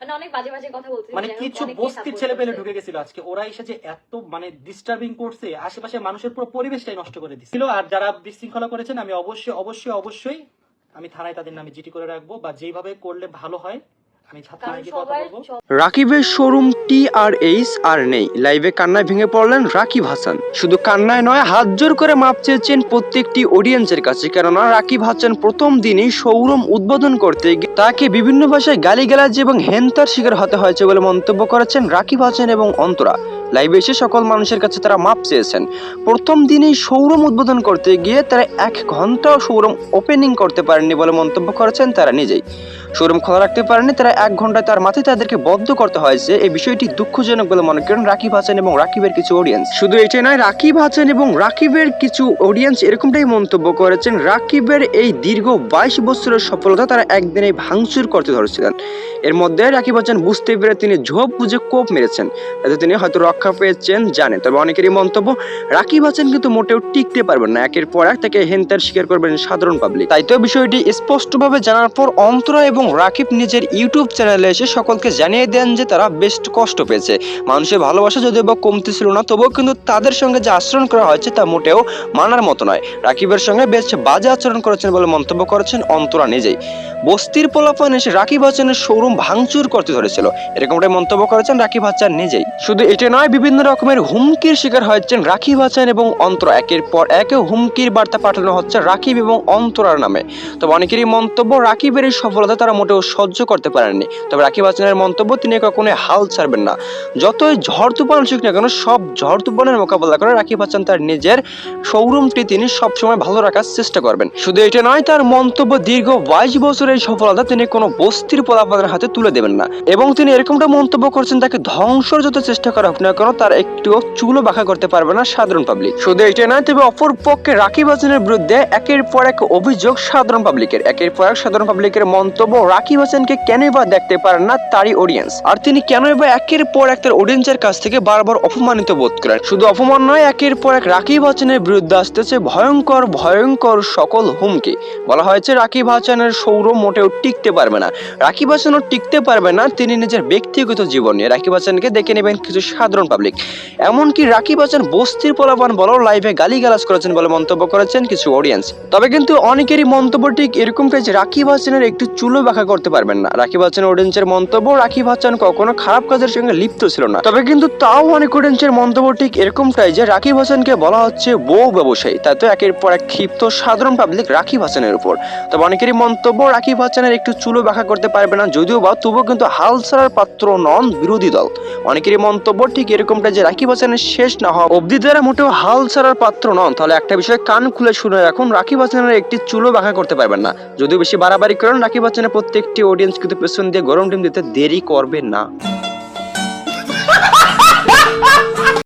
মানে অনেক বাজে বাজে কথা বলতেছি মানে কিছু বস্তির ছেলে পেলে ঢুকে গেছিল আজকে। ওরা এসে যে এত মানে ডিস্টার্বিং করছে আশেপাশে মানুষের পুরো পরিবেশটাই নষ্ট করে দিচ্ছিল আর যারা বিশৃঙ্খলা করেছেন আমি অবশ্যই অবশ্যই অবশ্যই আমি থানায় তাদের নামে জিটি করে রাখব বা যেইভাবে করলে ভালো হয় রাকিবের শোরুম টি আর এইচ আর নেই। লাইভে কান্নায় ভেঙে পড়লেন রাকিব হাসান। শুধু কান্নায় নয় হাত জোর করে মাপ চেয়েছেন প্রত্যেকটি অডিয়েন্সের কাছে। কেননা রাকিব হাসান প্রথম দিনই শোরুম উদ্বোধন করতে গিয়ে তাকে বিভিন্ন ভাষায় গালিগালাজ এবং হেনতার শিকার হতে হয়েছে বলে মন্তব্য করেছেন রাকিব হাসান এবং অন্তরা। লাইভে এসে সকল মানুষের কাছে তারা মাপ চেয়েছেন। প্রথম দিনেই শোরুম উদ্বোধন করতে গিয়ে তারা এক ঘন্টাও শোরুম ওপেনিং করতে পারেননি বলে মন্তব্য করেছেন তারা নিজেই। শোরুম খোলা রাখতে পারেনি, তারা এক ঘন্টায় তার মাথায় তাদেরকে বদ্ধ করতে হয়েছে এই বিষয়টি দুঃখজনক বলে মনে করেন রাকিব হাসান এবং রাকিবের কিছু অডিয়েন্স শুধু এটাই নয়, রাকিব হাসান এবং রাকিবের কিছু অডিয়েন্স এরকমটাই মন্তব্য করেছেন, রাকিবের এই দীর্ঘ বাইশ বছরের সফলতা তারা একদিনে ভাঙচুর করতে ধরেছিলেন। এর মধ্যে রাকিব হাসান বুঝতে পেরে তিনি ঝোপ বুঝে কোপ মেরেছেন তাতে তিনি হয়তো রক্ষা পেয়েছেন, জানেন। তবে অনেকেরই মন্তব্য, রাকিব হাসান কিন্তু মোটেও টিকতে পারবেন না। একের পর এক তাকে হেনতার স্বীকার করবেন সাধারণ পাবলিক তাই তো বিষয়টি স্পষ্টভাবে জানার পর অন্তরা এবং রাকিব নিজের ইউটিউব চ্যানেলে এসে সকলকে জানিয়ে দেন যে তারা বেশ কষ্ট পেয়েছে। মানুষের ভালোবাসা যদিও বা কমতে ছিল না, তবুও কিন্তু তাদের সঙ্গে যে আচরণ করা হয়েছে তা মোটেও মানার মতো নয়। রাকিবের সঙ্গে বেশ বাজে আচরণ করেছেন বলে মন্তব্য করেছেন অন্তরা নিজেই। বস্তির পোলাপান এসে রাকিব হাসানের শোরুম ভাঙচুর করতে ধরেছিল। এরকমটাই মন্তব্য করেছেন রাকিব হাসান নিজেই। শুধু এটা নয়, বিভিন্ন রকমের হুমকির শিকার হয়েছেন রাকিব হাসান এবং অন্তরা। একের পর একে হুমকির বার্তা পাঠানো হচ্ছে রাকিব এবং অন্তরার নামে। তবে অনেকেরই মন্তব্য রাকিবের এই সফলতা তারা মোটেও সহ্য করতে পারেননি। তবে রাকিব হাসানের মন্তব্য, তিনি কখনো হাল ছাড়বেন না। যতই ঝড় তুফান আসুক না কেন, সব ঝড় তুফানের মোকাবেলা করে রাকিব হাসান তার নিজের শোরুমটি তিনি সবসময় ভালো রাখার চেষ্টা করবেন। শুধু এটা নয়, তার মন্তব্য দীর্ঘ বাইশ বছরের সফলতা তিনি কোনো বস্তির পোলাপাদের হাতে তুলে দেবেন না। এবং তিনি এরকমটা মন্তব্য করছেন, তাকে ধ্বংসর যত চেষ্টা করা হোক না কেন, তার একটুও চুলো বাঁকা করতে পারবে না সাধারণ পাবলিক শুধু এটা নয়, তবে অপর পক্ষে রাকিব হাসানের বিরুদ্ধে একের পর এক অভিযোগ সাধারণ পাবলিকের একের পর এক সাধারণ পাবলিকের মন্তব্য রাকিব হাসানকে কেনই বা দেখতে পারেন না তারই অডিয়েন্স আর তিনি কেনই বা একের পর এক তার অডিয়েন্সের কাছ থেকে বারবার অপমানিত বোধ করেন। শুধু অপমান নয়, একের পর এক রাকিব হাসানের বিরুদ্ধে আসতেছে ভয়ঙ্কর ভয়ঙ্কর সকল হুমকি। বলা হয়েছে, রাকিব হাসানের সৌর মোটেও টিকতে পারবে না। রাকিব হাসানও টিকতে পারবে না, তিনি নিজের ব্যক্তিগত জীবন নিয়ে। রাকিব হাসানকে দেখে নেবেন কিছু সাধারণ পাবলিক এমনকি রাকিব হাসান বস্তির পোলাপান বলাও লাইভে গালিগালাজ করেছেন বলে মন্তব্য করেছেন কিছু অডিয়েন্স তবে কিন্তু অনেকেরই মন্তব্য ঠিক এরকমটাই যে রাকিব হাসানের একটু চুলো বাঁকা করতে পারবেন না। রাকিব হাসান অডিয়েন্সের মন্তব্য, রাকিব হাসান কখনো খারাপ কাজের সঙ্গে লিপ্ত ছিল না। তবে কিন্তু তাও অনেক অডিয়েন্সের মন্তব্য ঠিক এরকমটাই যে রাকিব হাসানকে বলা হচ্ছে বউ ব্যবসায়ী। তাই তো একের পর এক ক্ষিপ্ত সাধারণ পাবলিক রাকিব হাসানের উপর। তবে অনেকেরই মন্তব্য রাকিব হাসানের একটু চুলো ব্যাখ্যা করতে পারবে না, যদিও বা তবুও কিন্তু হাল ছাড়ার পাত্র নন বিরোধী দল। অনেকেরই মন্তব্য ঠিক এরকমটা যে রাকিব হাসানের শেষ না হওয়া অবধি দ্বারা মোটেও হাল ছাড়ার পাত্র নন। তাহলে একটা বিষয় কান খুলে শুনে রাখুন, রাকিব হাসানের একটি চুলো ব্যাখ্যা করতে পারবেন না। যদিও বেশি বাড়াবাড়ি করেন, রাকিব হাসানের প্রত্যেকটি অডিয়েন্স কিন্তু পেছন দিয়ে গরম ডিম দিতে দেরি করবে না।